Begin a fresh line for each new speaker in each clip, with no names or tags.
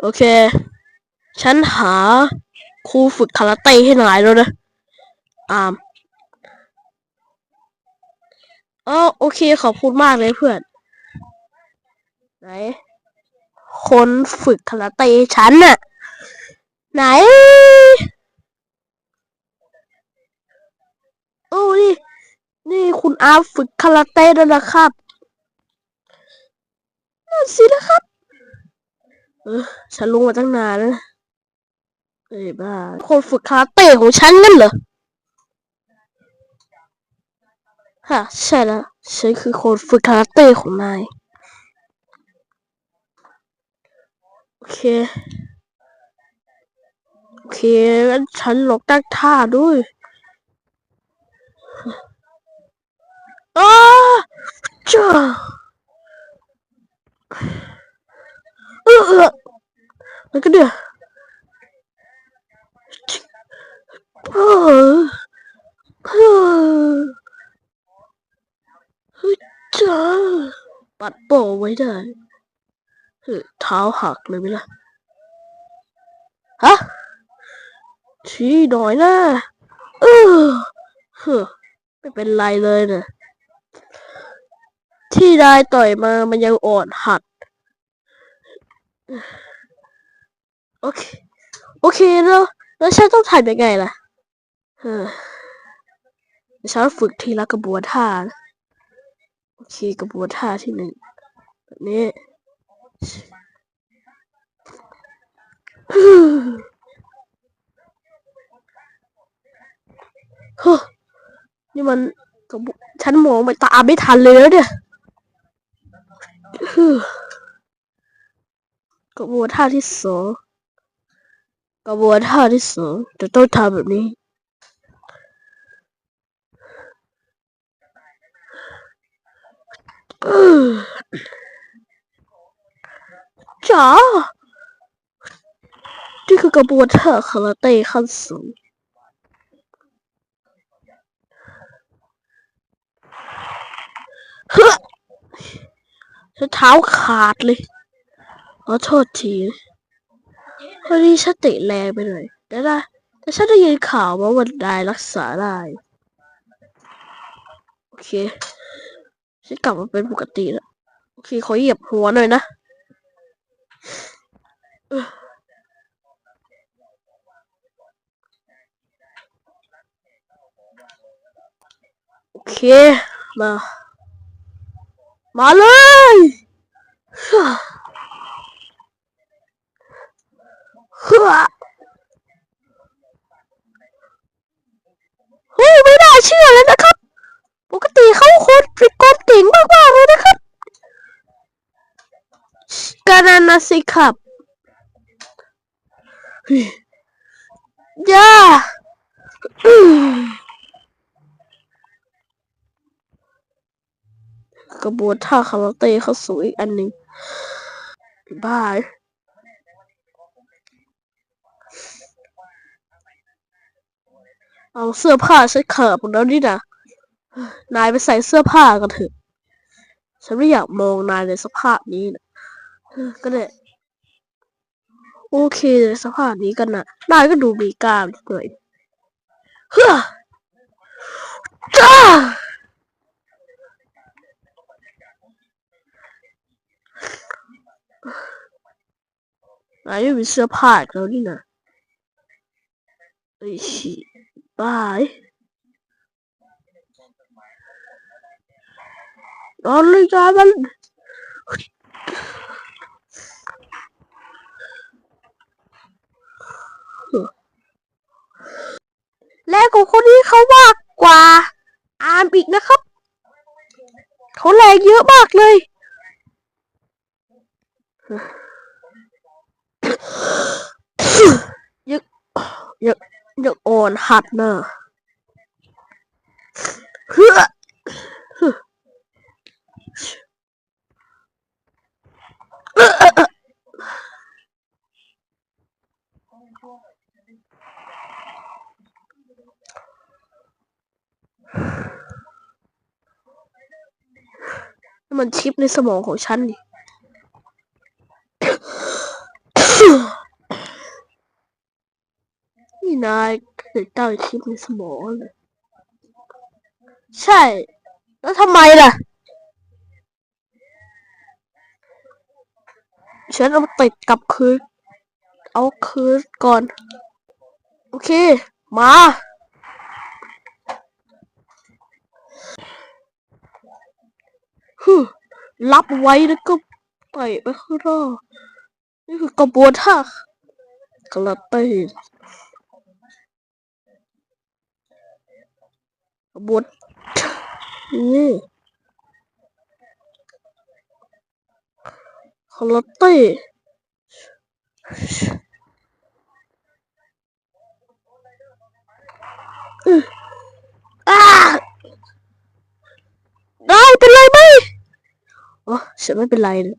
โอเค ฉันหาครูฝึกคาราเต้ให้นายแล้วนะอามอ๋อโอเค ขอบคุณมากเลยเพื่อน ไหน คนฝึกคาราเต้ฉันน่ะ ไหน โอ้นี่ นี่คุณอาฝึกคาราเต้แล้วนะครับนั่นสินะครับ ออฉันลงมาตั้งนานแล้วเอ้ยบ้า คนฝึกคาราเต้ของฉันนั่นเหรอฮะใช่แล้วฉันคือคนฝึกคาราเต้ของนายโอเค โอเคงั้นฉันลองตั้งท่าด้วยอ้าจ้าเออ แล้วก็เดี๋ยวเออเออเฮ้ยจ้าปัดโป้ไว้ได้เฮ้ยเท้าหักเลยไหมล่ะ ฮะ ชี้หน่อยนะเออเฮ้อไม่เป็นไรเลยนะที่ได้ต่อยมามันยังอ่อนหัด โอเค โอเคแล้ว แล้วฉันต้องทำยังไงล่ะเออฉันฝึกทีละกระบวนท่า โอเคกระบวนท่าที่หนึ่งแบบนี้ฮ้นี่มันกระบฉันมองไปตามไม่ทันเลยแล้วเนี่ยกระบวนท่าที่สอง กระบวนท่าที่สองจะต้องทำแบบนี้ จ๋า นี่คือกระบวนท่าคาราเต้ขั้นสูงเฮ้อเท้าขาดเลยขอโทษที พอดีฉันตะแรงไปหน่อยแต่ได้แต่ฉันได้ยินข่าวว่าวันได้รักษาได้โอเคฉันกลับมาเป็นปกติแล้วโอเคขอเหยียบหัวหน่อยนะโอเคมา มาเลย ฮ่าฮ่าเฮ้ไม่น่าเชื่อเลยนะครับ ปกติเขาคนเป็นคนเก่งมากๆเลยนะครับกานนาสิครับเฮ้ยย่าอืมกระบวนท่าคาราเต้เข้าสู่อีกอันหนึ่งบาย เอาเสื้อผ้าฉันเขิบหมดแล้วนี่นะนายไปใส่เสื้อผ้ากันเถอะ ฉันไม่อยากมองนายในสภาพนี้นะก็ได้โอเคในสภาพนี้กันนะนายก็ดูมีกล้ามด้วยเฮ้อจ้านายไม่มีเสื้อผ้าแล้วนี่นะไอ้ฉี บายนอนเลยจ้ามันแรงของคนนี้เขามากกว่า อาร์มอีกนะครับเขาแรงเยอะมากเลยยังยังยัง อนหัดเนอะเฮ้อมันชิปในสมองของฉันนี่นี่นาย ถึงตั้งชิปในสมองเลย ใช่ แล้วทำไมล่ะ ฉันเอาติดกับคืน เอาคืนก่อน โอเค มาฮึมรับไว้แล้วก็ไปไปข้างนอกนี่คือกระบวนท่ากระเตยกระ บวนนี่คาราเต้อื้ออ้าได้เป็นไรไหมโอ้ฉันไม่เป็นไรเลย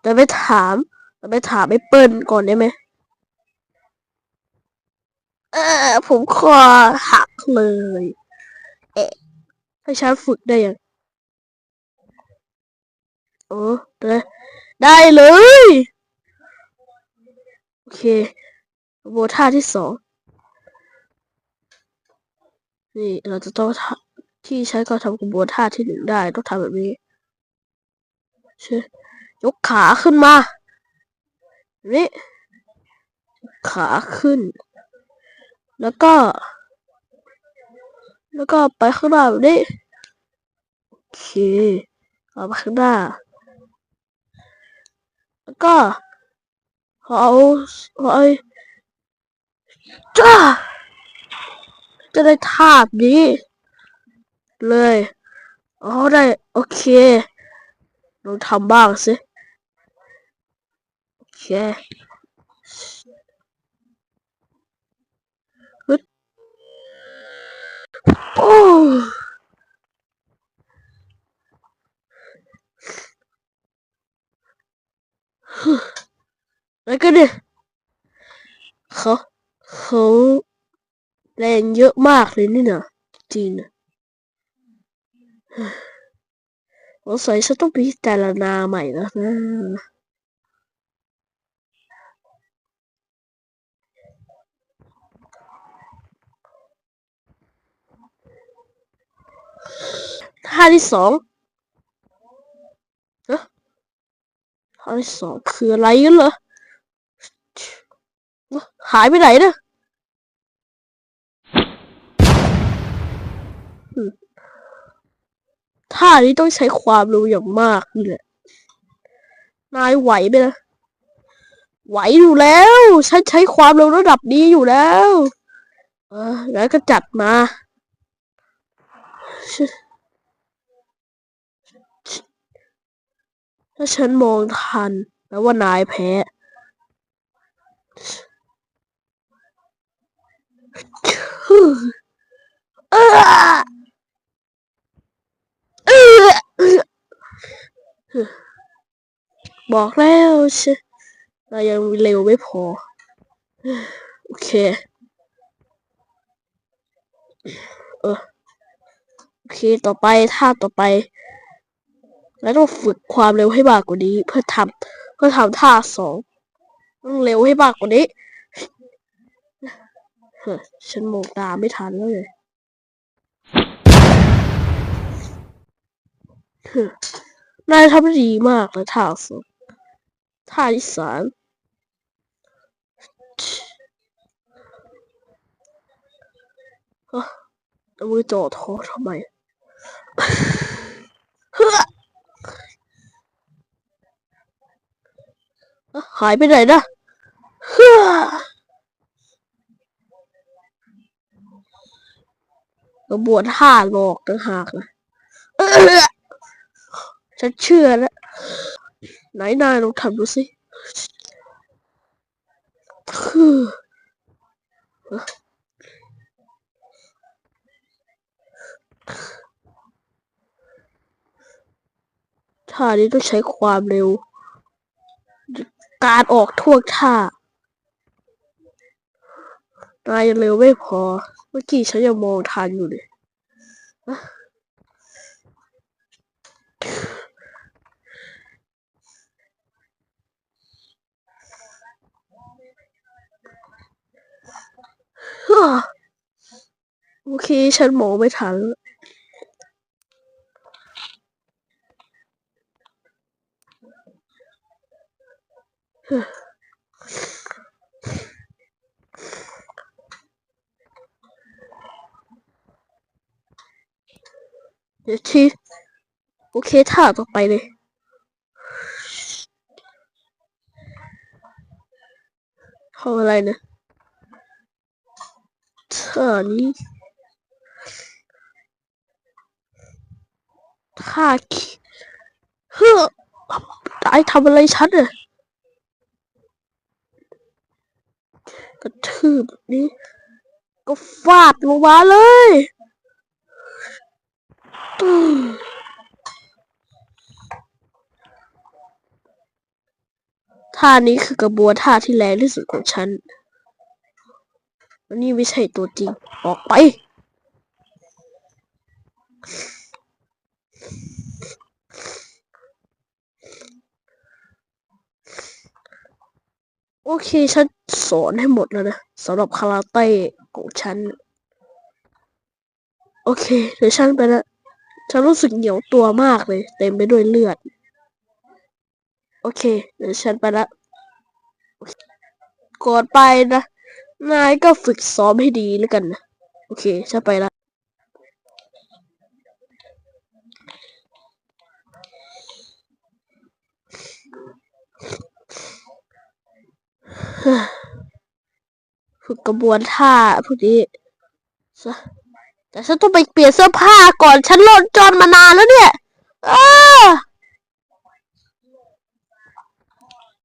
แต่ไปถามแต่ไปถามไอ้เปิ้ลก่อนได้ไหม เออ ผมคอหักเลย เอ๊ะให้ฉันฝึกได้ยังโอ้ได้ได้เลย โอเคโบท่าที่สอง นี่เราจะต้องทำที่ใช้ก็ทำกระบวนท่าที่หนึ่งได้ ต้องทำแบบนี้ใช่ยกขาขึ้นมา นี่ ขาขึ้น แล้วก็ แล้วก็ไปข้างหน้าแบบนี้โอเคเอาไปข้างหน้า แล้วก็เอาเอาไอ้จ้าจะได้ทาบนี้ เลยอ๋อได้ โอเคลองทำบ้างสิโอเค แล้วก็ดิเขาเขาแรงเยอะมากเลยนี่นะจริงนะสงสัยฉันต้องพิจารณาใหม่แล้วนะท่าที่สองเอ๊ะท่าที่สองคืออะไรกันเหรอ หายไปไหนเนี่ยอืมท่านี้ต้องใช้ความเร็วอย่างมากนี่แหละนายไหวไหมนะ ไหวอยู่แล้ว ฉันใช้ความเร็วระดับนี้อยู่แล้ว เออ แล้วก็จัดมา ถ้าฉันมองทันแปลว่านายแพ้ เออเออบอกแล้วใช่เรายังเร็วไม่พอ โอเค เออโอเค ต่อไปท่าต่อไป แล้วต้องฝึกความเร็วให้มากกว่านี้ เพื่อทำเพื่อทำท่าสอง ต้องเร็วให้มากกว่านี้เฮ้ยฉันมองตาไม่ทันแล้วเลยนายทำได้ดีมากเลยท่าสองท่าที่สามเอ้อเอามือจ่อท้อทำไมเฮ้อเอ้อ หายไปไหนนะเฮ้อกระบวนท่าหลอกต่างหากนะเอ้อฉันเชื่อแล้วไหนนายลองทำดูสิท่านี้ต้องใช้ความเร็ว การออกท่วงท่านายเร็วไม่พอ เมื่อกี้ฉันยังมองทันอยู่เลยโอเค ฉันมองไม่ทันแล้ว เดี๋ยวที่โอเคท่าต่อไปเลยทำอะไรเนี่ยท่านี้ท่าขี้เฮ้อตายทำอะไรฉันเนี่ย กระทืบแบบนี้ ก็ฟาดลงมาเลยท่านี้คือกระบวนท่าที่แรงที่สุดของฉันอันนี้ไม่ใช่ตัวจริง ออกไป โอเค ฉันสอนให้หมดแล้วนะสำหรับคาราเต้ของฉัน โอเค เดี๋ยวฉันไปละฉันรู้สึกเหนียวตัวมากเลย เต็มไปด้วยเลือด โอเค เดี๋ยวฉันไปละก่อนไปนะ นายก็ฝึกซ้อมให้ดีแล้วกันนะ โอเค ฉันไปละ ฝึกกระบวนท่าพวกนี้ซะแต่ฉันต้องไปเปลี่ยนเสื้อผ้าก่อน ฉันโลดจอนมานานแล้วเนี่ย เออ